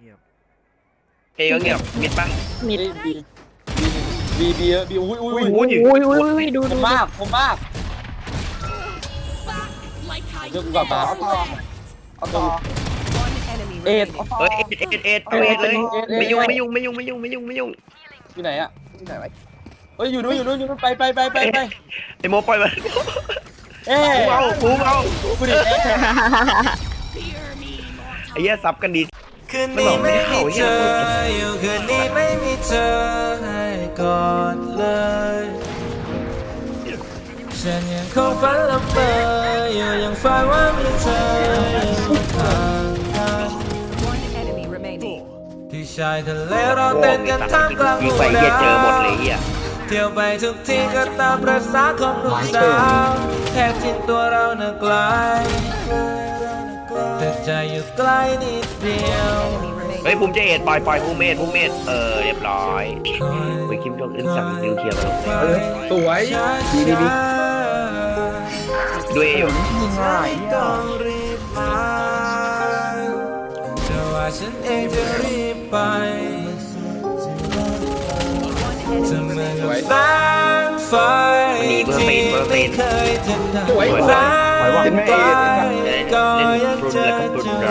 เงียบเอก็เงียบมิดปะมิดบีบีบีบีอุ้ยอุ้ยอุ้อุ้ยยอุ้ยอุ้ยอุ้ยดูผดูมมากผมมากเรื่องกูกลับมาเอาต่อเอาต่อเอ็ดเอ้ยเอ็ดเอ็ดเอ็ดเอาเอ็ดเลยไม่ยุ่งไม่ยุ่งไม่ยุ่งไม่ยุ่งไม่ยุ่งไม่ยุ่งอยู่ไหนอะอยู่ไหนวะเฮ้ยอยู่นู้นอยู่นู้นอยู่นู้นไปไปไปไปไปไอโมปล่อยมันเอ้ยปูเอาปูเอากูดิเอ้ยไอ้เหี้ยซับกันดี คืนนี้ไม่มีเธออยู่คืนนี้ไม่มีเธอให้กอดเลย ฉันยังคงฝันละเมออยู่ยังฝันว่ามีเธออยู่ข้างกันที่ชายทะเลเราเต้นกันท่ามกลางยิงหมู่เหี้ยดาเจอหมดวเลยเหี้ยเที่ยวไปทุกที่ก็ตามประสาของลูกสาวแค่ที่ตัวเราเน่ะไกล แต่ใจอยู่ใกล้นิดเดียว เฮ้ยภูมิใจเอ็ดปล่อยปล่อยภูมิเมธภูมิเมธเออเรียบร้อยไปคิมจองอึนสั่งนิวเคลียร์มาลงเลยสวยดีดีดีดูเออยู่ไม่ต้องรีบมาแต่ว่าฉันเองจะรีบไปจะเหมือนกับแสงไฟที่ไม่เคยจะดับ แสงไฟก็ยังเจอเจอ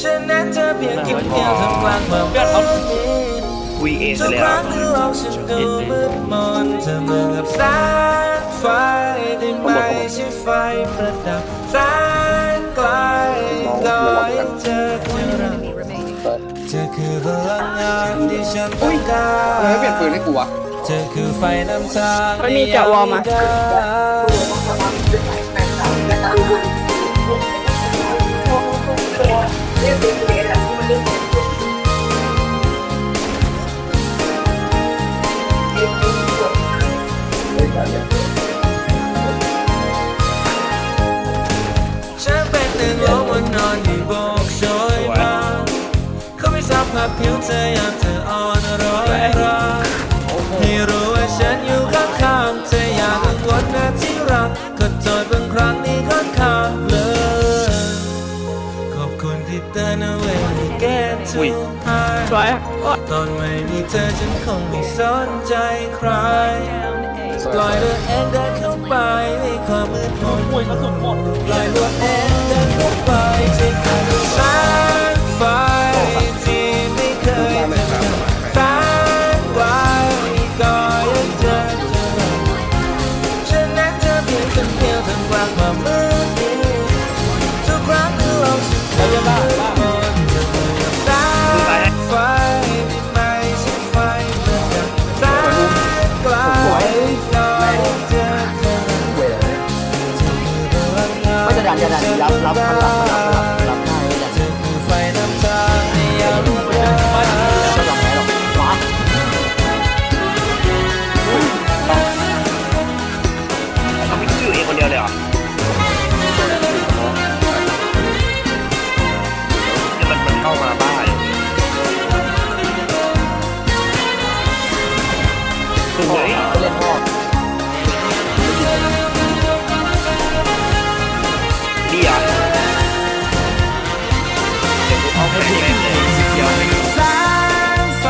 ฉันนั้นเธอเพียงคิดเดียวทำกลางเมืองแบบนี้วีเอทุกเลคยรั้งที่โลกฉันดูมืดมนเธอเหมือนกับแสงไฟที่ไม่ใช่ไฟประดับแสงไกลก็ยังเจอเธอเธอคือพลังงานที่ฉันต้องกาเฮ้ยรเปลี่ยนปืนให้กูวะเธอคือไฟนำทางมันมีจะวอลมา ฉันเป็นหนึ่งโลกวันนอนที่โบกโชยมาเขาไม่สัมผัสผิวเธอยามเธออ่อนร้อยรักให้รู้ว่าฉันอยู่ข้างๆเธออยากกังวลนะที่รักก็โทษบางครั้งนี้ค่อนข้างเลย ขอบคุณที่เตือนเอาไว้ให้แก้ทุกหายสวยโอ้ยตอนไม่มีเธอฉันคงไม่สนใจใคร ปล่อยตัวเองเดินเข้าไปในความมืดมนอุ้ยกระสุนหมดปล่อยตัวเองเดินเข้าไปที่กลางแสง ดันรับรับมันรับมันรับมันรับได้ไม่ดันเธอคือไฟนำทางในยามรุ่งเรืองไม่หลอกแพ้หรอกว้าเขาไม่อยู่เองคนเดียวเลยเหรอ แสงไฟ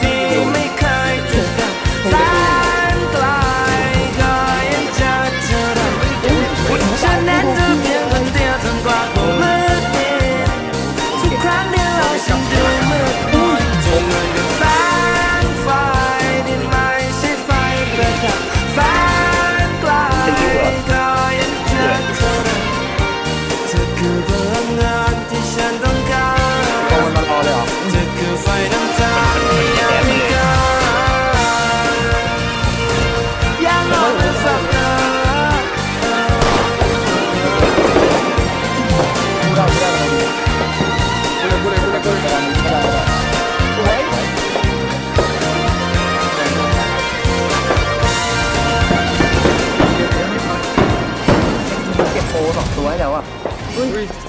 ที่ไม่เคยจะดับแสงไกลก็ยังจะเจอเราฉันนั้นจะเพียงคนเดียวจนกว่าความมืดมิดทุกครั้งที่เราฉันดูมืดม quickly?